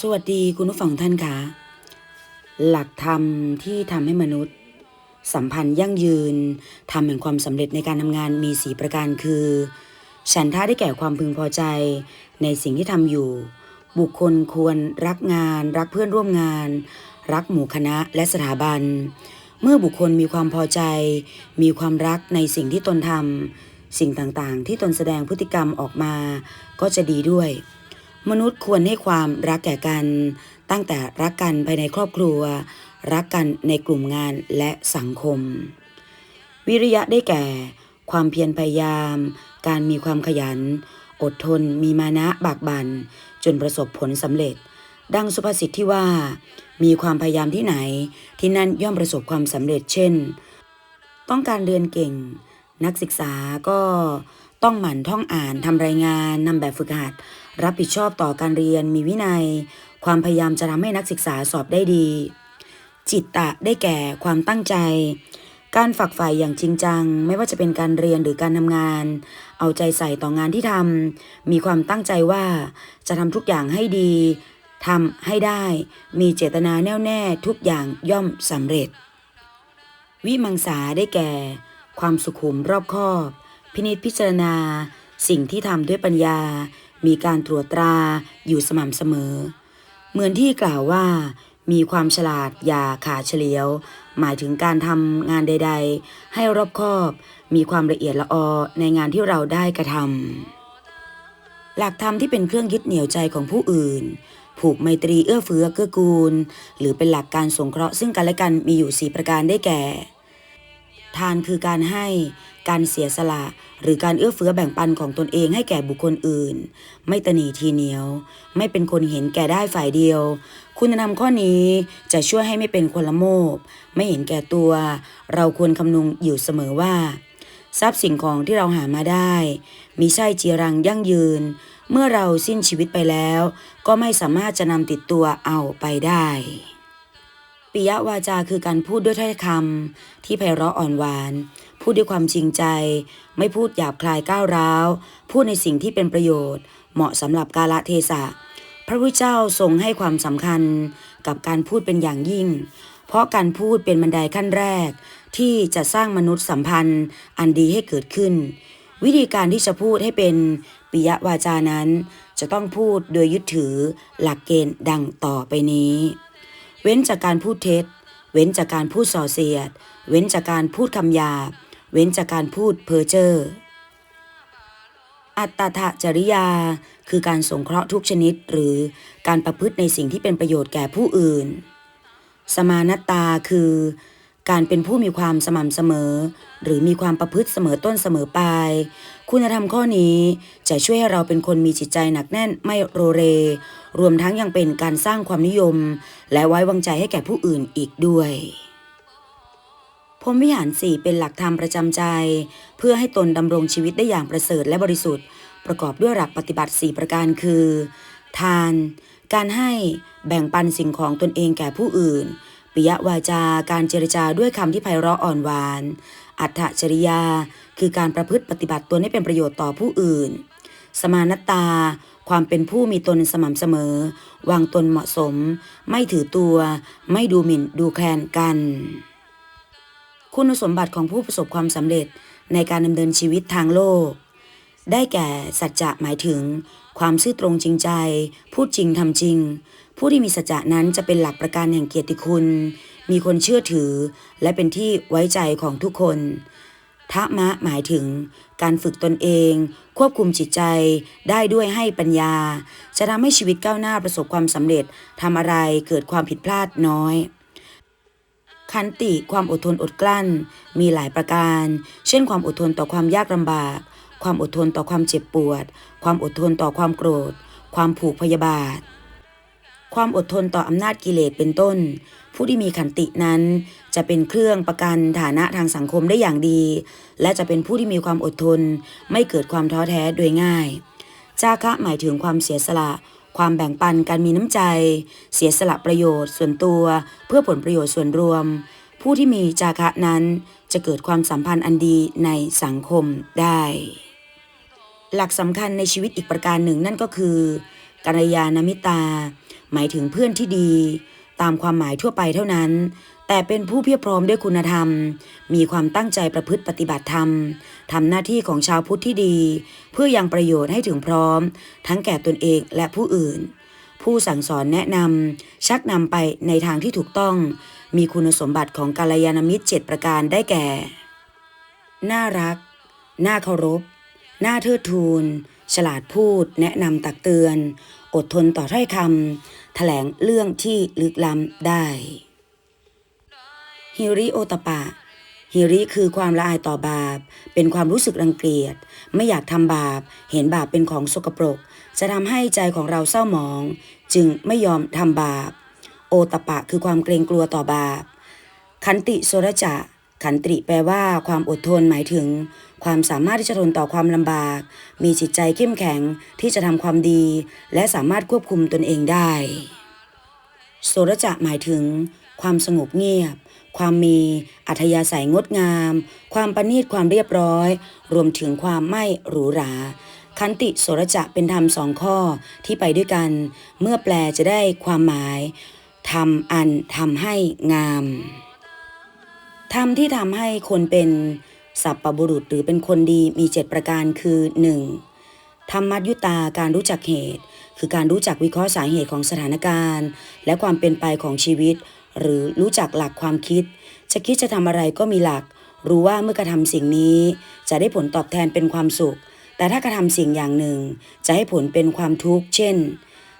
สวัสดีคุณผู้ฟังท่านคะหลักธรรมที่ทำให้มนุษย์ สัมพันธ์ยั่งยืนทำแห่งความสำเร็จในการทำงานมีสีประการคือ ฉันท่าได้แก่ความพึงพอใจ ในสิ่งที่ทำอยู่ บุคคลควรรักงาน รักเพื่อนร่วมงาน รักหมู่คณะและสถาบัน เมื่อบุคคลมีความพอใจ มีความรักในสิ่งที่ตนทำสิ่งต่างๆ ที่ตนแสดงพฤติกรรมออกมา ก็จะดีด้วย มนุษย์ควรให้ความรักแก่กัน ตั้งแต่รักกันภายในครอบครัว รักกันในกลุ่มงานและสังคม วิริยะได้แก่ ความเพียรพยายาม การมีความขยัน อดทน มีมานะบากบัน่นจนประสบผลสำเร็จ ดังสุภาษิตที่ว่า มีความพยายามที่ไหน ที่นั่นย่อมประสบความสำเร็จเช่น ต้องการเรียนเก่ง นักศึกษาก็ต้องหมั่นท่องอ่านทำรายงานนำแบบฝึกหัด รับผิดชอบต่อการเรียนมีวินัย ความพยายามจะทำให้นักศึกษาสอบได้ดี จิตตะได้แก่ความตั้งใจ การฝักใฝ่อย่างจริงจัง ไม่ว่าจะเป็นการเรียนหรือการทำงาน เอาใจใส่ต่องานที่ทำมีความตั้งใจว่าจะทำทุกอย่างให้ดีทำให้ได้ มีเจตนาแน่วแน่ทุกอย่างย่อมสำเร็จ วิมังสาได้แก่ ความสุขุมรอบคอบ พินิจพิจารณา สิ่งที่ทำด้วยปัญญา มีการตรวจตราอยู่สม่ำเสมอ เหมือนที่กล่าวว่า มีความฉลาดอย่าขาเฉลียว หมายถึงการทำงานใด ๆ ให้รอบคอบ มีความละเอียดละออในงานที่เราได้กระทำหลักธรรมที่เป็นเครื่องยึดเหนี่ยวใจของผู้อื่น ผูกไมตรีเอื้อเฟื้อเกื้อกูล หรือเป็นหลักการสงเคราะห์ซึ่งกันและกันมีอยู่สีประการได้แก่ ทานคือการให้ การเสียสละ หรือการเอื้อเฟื้อแบ่งปันของตนเองให้แก่บุคคลอื่น ไม่ตนีทีเหนียว ไม่เป็นคนเห็นแก่ได้ฝ่ายเดียว คุณธรรมข้อนี้จะช่วยให้ไม่เป็นคนละโมบ ไม่เห็นแก่ตัว เราควรคำนึงอยู่เสมอว่า ทรัพย์สิ่งของที่เราหามาได้ มีใช่จีรังยั่งยืน เมื่อเราสิ้นชีวิตไปแล้ว ก็ไม่สามารถจะนำติดตัวเอาไปได้ ปิยวาจาคือการพูดด้วยถ้อยคำที่ไพเราะอ่อนหวาน พูดด้วยความจริงใจ ไม่พูดหยาบคลายก้าวร้าว พูดในสิ่งที่เป็นประโยชน์ เหมาะสำหรับกาลเทศะ พระพุทธเจ้าทรงให้ความสำคัญกับการพูดเป็นอย่างยิ่ง เพราะการพูดเป็นบันไดขั้นแรก ที่จะสร้างมนุษย์สัมพันธ์อันดีให้เกิดขึ้น วิธีการที่จะพูดให้เป็นปิยวาจานั้น จะต้องพูดโดยยึดถือหลักเกณฑ์ดังต่อไปนี้ เว้นจากการพูดเท็จ เว้นจากการพูดส่อเสียด เว้นจากการพูดคำหยาบ เว้นจากการพูดเพ้อเจ้อ อัตตะจริยา คือการสงเคราะห์ทุกชนิดหรือการประพฤติในสิ่งที่เป็นประโยชน์แก่ผู้อื่น สมานตาคือ การเป็นผู้มีความสม่ำเสมอ หรือมีความประพฤติเสมอต้นเสมอปลาย คุณธรรมข้อนี้จะช่วยให้เราเป็นคนมีจิตใจหนักแน่นไม่โรเร รวมทั้งยังเป็นการสร้างความนิยม และไว้วางใจให้แก่ผู้อื่นอีกด้วยพรมวิหารสี่เป็นหลักธรรมประจำใจ เพื่อให้ตนดำรงชีวิตได้อย่างประเสริฐและบริสุทธิ์ ประกอบด้วยหลักปฏิบัติ 4 ประการคือ ทาน การให้แบ่งปันสิ่งของตนเองแก่ผู้อื่น ปิยวาจาการเจรจาด้วยคำที่ไพเราะอ่อนหวาน อัตถจริยา คือการประพฤติปฏิบัติตนให้เป็นประโยชน์ต่อผู้อื่น สมานตา ความเป็นผู้มีตนสม่ำเสมอ วางตนเหมาะสม ไม่ถือตัว ไม่ดูหมิ่นดูแคลนกัน คุณสมบัติของผู้ประสบความสำเร็จในการดำเนินชีวิตทางโลก ได้แก่สัจจะหมายถึง ความซื่อตรงจริงใจ พูดจริงทำจริง ผู้ที่มีสัจจะนั้นจะเป็นหลักประกันแห่งเกียรติคุณ มีคนเชื่อถือ และเป็นที่ไว้ใจของทุกคนทะมะหมายถึง การฝึกตนเอง ควบคุมจิตใจ ได้ด้วยให้ปัญญา จะทำให้ชีวิตก้าวหน้าประสบความสำเร็จทำอะไรเกิดความผิดพลาดน้อยขันติความอดทนอดกลั้น มีหลายประการ เช่นความอดทนต่อความยากลำบาก ความอดทนต่อความเจ็บปวด ความอดทนต่อความโกรธ ความผูกพยาบาท ความอดทนต่ออำนาจกิเลสเป็นต้น ผู้ที่มีขันตินั้น จะเป็นเครื่องประกันฐานะทางสังคมได้อย่างดี และจะเป็นผู้ที่มีความอดทน ไม่เกิดความท้อแท้โดยง่าย จาคะหมายถึงความเสียสละ ความแบ่งปันการมีน้ำใจ เสียสละประโยชน์ ส่วนตัว เพื่อผลประโยชน์ส่วนรวม ผู้ที่มีจาคะนั้นจะเกิดความสัมพันธ์อันดีในสังคมได้ หลักสำคัญในชีวิตอีกประการหนึ่งนั่นก็คือกัลยาณมิตา หมายถึงเพื่อนที่ดี ตามความหมายทั่วไปเท่านั้น แต่เป็นผู้เพียบพร้อมด้วยคุณธรรม มีความตั้งใจประพฤติปฏิบัติธรรมทำหน้าที่ของชาวพุทธที่ดี เพื่อยังประโยชน์ให้ถึงพร้อม ทั้งแก่ตนเองและผู้อื่น ผู้สั่งสอนแนะนำชักนำไปในทางที่ถูกต้อง มีคุณสมบัติของกัลยาณมิตร 7 ประการได้แก่ น่ารัก น่าเคารพ หน่าเทิดทูน ฉลาดพูด แนะนำตักเตือน อดทนต่อถ้อยคำ แถลงเรื่องที่ลึกล้ำได้ ฮิริโอตปะ ฮิริคือความละอายต่อบาป เป็นความรู้สึกรังเกียจ ไม่อยากทำบาป เห็นบาปเป็นของสกปรก จะทำให้ใจของเราเศร้าหมอง จึงไม่ยอมทำบาป โอตปะคือความเกรงกลัวต่อบาป ขันติโสรจะ ขันติแปลว่าความอดทนหมายถึง ความสามารถที่จะทนต่อความลำบาก มีจิตใจเข้มแข็งที่จะทำความดี และสามารถควบคุมตนเองได้โสรจะหมายถึง ความสงบเงียบ ความมีอัธยาศัยงดงาม ความประณีตความเรียบร้อย รวมถึงความไม่หรูหราคันติโสรจะเป็นธรรมสองข้อที่ไปด้วยกัน เมื่อแปลจะได้ความหมายทำอันทำให้งาม ธรรมที่ทำให้คนเป็นสัพปบุรุษหรือเป็นคนดีมีเจ็ดประการคือ 1. ธรรมัญยุตาการรู้จักเหตุ คือการรู้จักวิเคราะห์สาเหตุของสถานการณ์ และความเป็นไปของชีวิต หรือรู้จักหลักความคิด จะคิดจะทำอะไรก็มีหลัก รู้ว่าเมื่อกระทำสิ่งนี้ จะได้ผลตอบแทนเป็นความสุข แต่ถ้ากระทำสิ่งอย่างหนึ่ง จะให้ผลเป็นความทุกข์ เช่น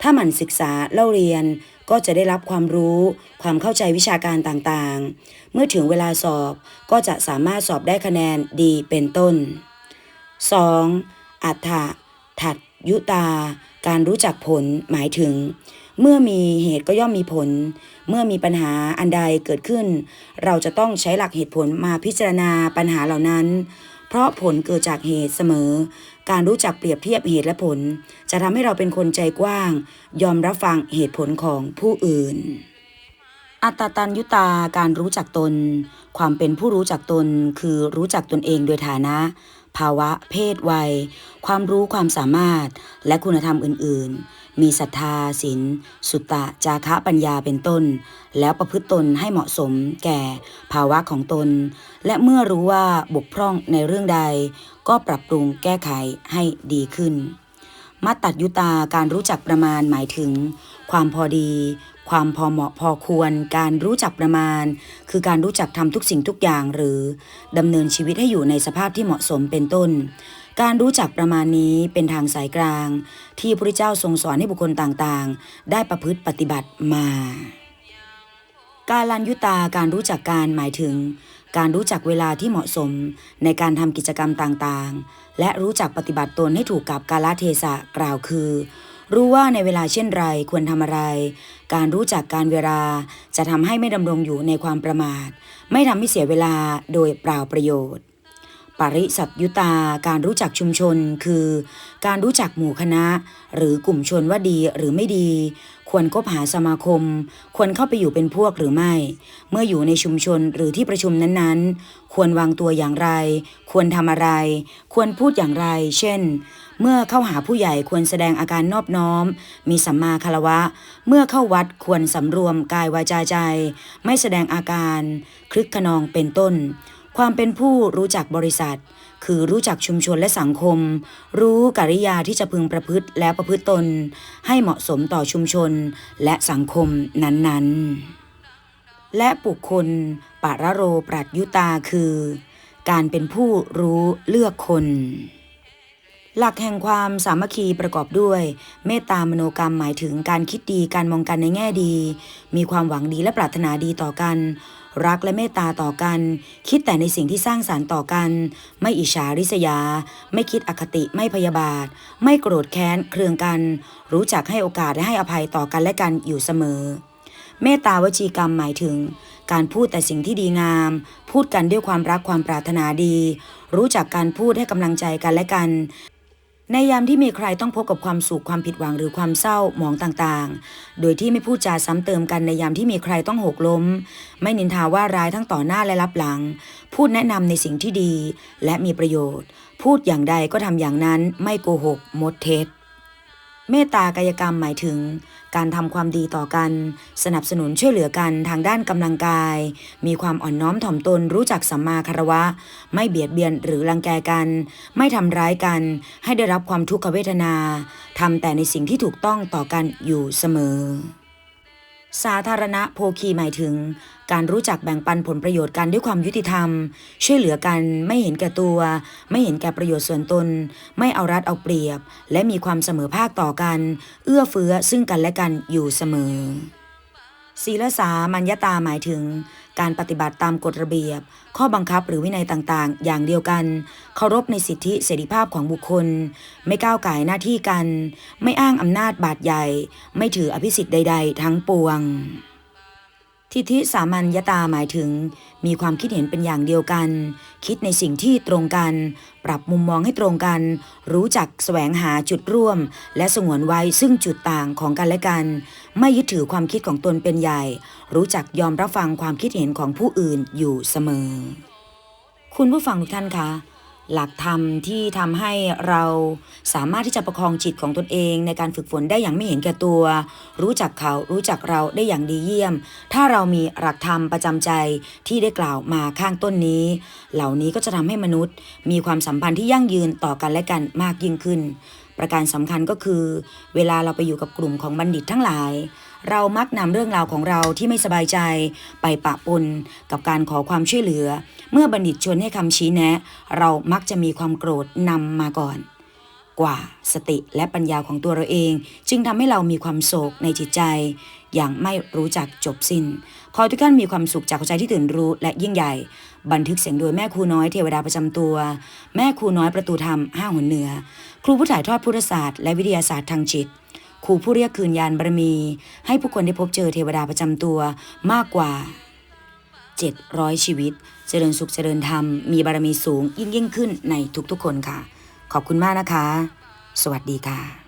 ถ้าหมั่นศึกษาเล่าเรียนก็จะได้รับความรู้ ความเข้าใจวิชาการต่างๆ เมื่อถึงเวลาสอบก็จะสามารถสอบได้คะแนนดีเป็นต้น 2. อัฏฐะถัดยุตา การรู้จักผลหมายถึง เมื่อมีเหตุก็ย่อมมีผล เมื่อมีปัญหาอันใดเกิดขึ้น เราจะต้องใช้หลักเหตุผลมาพิจารณาปัญหาเหล่านั้น เพราะผลเกิดจากเหตุเสมอ การรู้จักเปรียบเทียบเหตุและผล จะทำให้เราเป็นคนใจกว้าง ยอมรับฟังเหตุผลของผู้อื่น อัตตันยุตาการรู้จักตน ความเป็นผู้รู้จักตน คือรู้จักตนเองโดยฐานะ ภาวะ เพศวัย ความรู้ความสามารถ และคุณธรรมอื่น ๆ มีศรัทธาศีลสุตตะ จาคะปัญญาเป็นต้น แล้วประพฤติตนให้เหมาะสมแก่ภาวะของตน และเมื่อรู้ว่าบกพร่องในเรื่องใด ก็ปรับปรุงแก้ไขให้ดีขึ้นมัตตัดยุตาการรู้จักประมาณหมายถึง ความพอดี ความพอเหมาะพอควร การรู้จักประมาณ คือการรู้จักทำทุกสิ่งทุกอย่างหรือดำเนินชีวิตให้อยู่ในสภาพที่เหมาะสมเป็นต้น การรู้จักประมาณนี้เป็นทางสายกลาง ที่พระเจ้าทรงสอนให้บุคคลต่างๆ ได้ประพฤติปฏิบัติมา การลันยุตาการรู้จักการหมายถึงการรู้จักเวลาที่เหมาะสมในการทำกิจกรรมต่างๆ และรู้จักปฏิบัติตนให้ถูกกับกาลเทศะกล่าวคือ รู้ว่าในเวลาเช่นไรควรทำอะไร การรู้จักการเวลาจะทำให้ไม่ดำรงอยู่ในความประมาท ไม่ทำให้เสียเวลาโดยเปล่าประโยชน์ ปริสัทยุตาการรู้จักชุมชนคือ การรู้จักหมู่คณะ หรือกลุ่มชนว่าดีหรือไม่ดี ควรคบหาสมาคม ควรเข้าไปอยู่เป็นพวกหรือไม่ เมื่ออยู่ในชุมชนหรือที่ประชุมนั้นๆ ควรวางตัวอย่างไร ควรทำอะไร ควรพูดอย่างไร เช่น เมื่อเข้าหาผู้ใหญ่ควรแสดงอาการนอบน้อม มีสัมมาคารวะ เมื่อเข้าวัดควรสำรวมกายวาจาใจ ไม่แสดงอาการ คลึกขนองเป็นต้น ความเป็นผู้รู้จักบริษัท คือรู้จักชุมชนและสังคม รู้กิริยาที่จะพึงประพฤติและประพฤติตน ให้เหมาะสมต่อชุมชนและสังคมนั้นๆ และบุคคลปาระโรปรัตยุตาคือ การเป็นผู้รู้เลือกคน หลักแห่งความสามัคคีประกอบด้วย เมตตามโนกรรมหมายถึงการคิดดีการมองกันในแง่ดี มีความหวังดีและปรารถนาดีต่อกัน รักและเมตตาต่อกัน คิดแต่ในสิ่งที่สร้างสารรค์ต่อกัน ไม่อิจฉาริษยา ไม่คิดอคติไม่พยาบาท ไม่โกรธแค้นเคืองกัน รู้จักให้โอกาสและให้อภัยต่อกันและกันอยู่เสมอ เมตตาวจีกรรมหมายถึงการพูดแต่สิ่งที่ดีงาม พูดกันด้วยความรักความปรารถนาดี รู้จักการพูดให้กำลังใจกันและกัน ในยามที่มีใครต้องพบกับความสุขความผิดหวังหรือความเศร้าหมองต่างๆ โดยที่ไม่พูดจาซ้ำเติมกันในยามที่มีใครต้องหกล้ม ไม่นินทาว่าร้ายทั้งต่อหน้าและรับหลัง พูดแนะนำในสิ่งที่ดีและมีประโยชน์ พูดอย่างใดก็ทำอย่างนั้นไม่โกหกมดเท็จ เมตตากายกรรมหมายถึง การทำความดีต่อกัน สนับสนุนช่วยเหลือกันทางด้านกำลังกาย มีความอ่อนน้อมถ่อมตนรู้จักสัมมาคารวะ ไม่เบียดเบียนหรือรังแกกัน ไม่ทำร้ายกัน ให้ได้รับความทุกขเวทนาทำแต่ในสิ่งที่ถูกต้องต่อกันอยู่เสมอ สาธารณะโภคีหมายถึง การรู้จักแบ่งปันผลประโยชน์กันด้วยความยุติธรรม ช่วยเหลือกันไม่เห็นแก่ตัว ไม่เห็นแก่ประโยชน์ส่วนตน ไม่เอารัดเอาเปรียบ และมีความเสมอภาคต่อกัน เอื้อเฟื้อซึ่งกันและกันอยู่เสมอศีลสามัญญาตาหมายถึง การปฏิบัติตามกฎระเบียบ ข้อบังคับหรือวินัยต่างๆ อย่างเดียวกัน เคารพในสิทธิเสรีภาพของบุคคล ไม่ก้าวไก่หน้าที่กัน ไม่อ้างอำนาจบาดใหญ่ ไม่ถืออภิสิทธิ์ใด ๆ ทั้งปวง ทิฏฐิสามัญญาตาหมายถึง มีความคิดเห็นเป็นอย่างเดียวกัน คิดในสิ่งที่ตรงกัน ปรับมุมมองให้ตรงกัน รู้จักแสวงหาจุดร่วม และสงวนไว้ซึ่งจุดต่างของกันและกัน ไม่ยึดถือความคิดของตนเป็นใหญ่ รู้จักยอมรับฟังความคิดเห็นของผู้อื่นอยู่เสมอ คุณผู้ฟังทุกท่านคะ หลักธรรมที่ทำให้เราสามารถที่จะประคองจิตของตนเองในการฝึกฝนได้อย่างไม่เห็นแก่ตัว รู้จักเขารู้จักเราได้อย่างดีเยี่ยม ถ้าเรามีหลักธรรมประจำใจที่ได้กล่าวมาข้างต้นนี้ เหล่านี้ก็จะทำให้มนุษย์ มีความสัมพันธ์ที่ยั่งยืนต่อกันและกันมากยิ่งขึ้น ประการสำคัญก็คือ เวลาเราไปอยู่กับกลุ่มของบัณฑิตทั้งหลาย เรามักนำเรื่องราวของเราที่ไม่สบายใจไปปะปนกับการขอความช่วยเหลือ เมื่อบัณฑิตชวนให้คำชี้แนะ เรามักจะมีความโกรธนำมาก่อน กว่าสติและปัญญาของตัวเราเอง จึงทำให้เรามีความโศกในจิตใจ อย่างไม่รู้จักจบสิ้น ขอทุกท่านมีความสุขจากหัวใจที่ตื่นรู้และยิ่งใหญ่ บันทึกเสียงโดยแม่ครูน้อยเทวดาประจำตัว แม่ครูน้อยประตูธรรมห้าหัวเหนือ ครูผู้ถ่ายทอดพุทธศาสตร์และวิทยาศาสตร์ทางจิต ครูผู้เรียกคืนยานบารมี ให้ผู้คนได้พบเจอเทวดาประจำตัวมากกว่า 700 ชีวิต เจริญสุขเจริญธรรม มีบารมีสูงยิ่งยิ่งขึ้นในทุกๆคนค่ะ ขอบคุณมากนะคะ สวัสดีค่ะ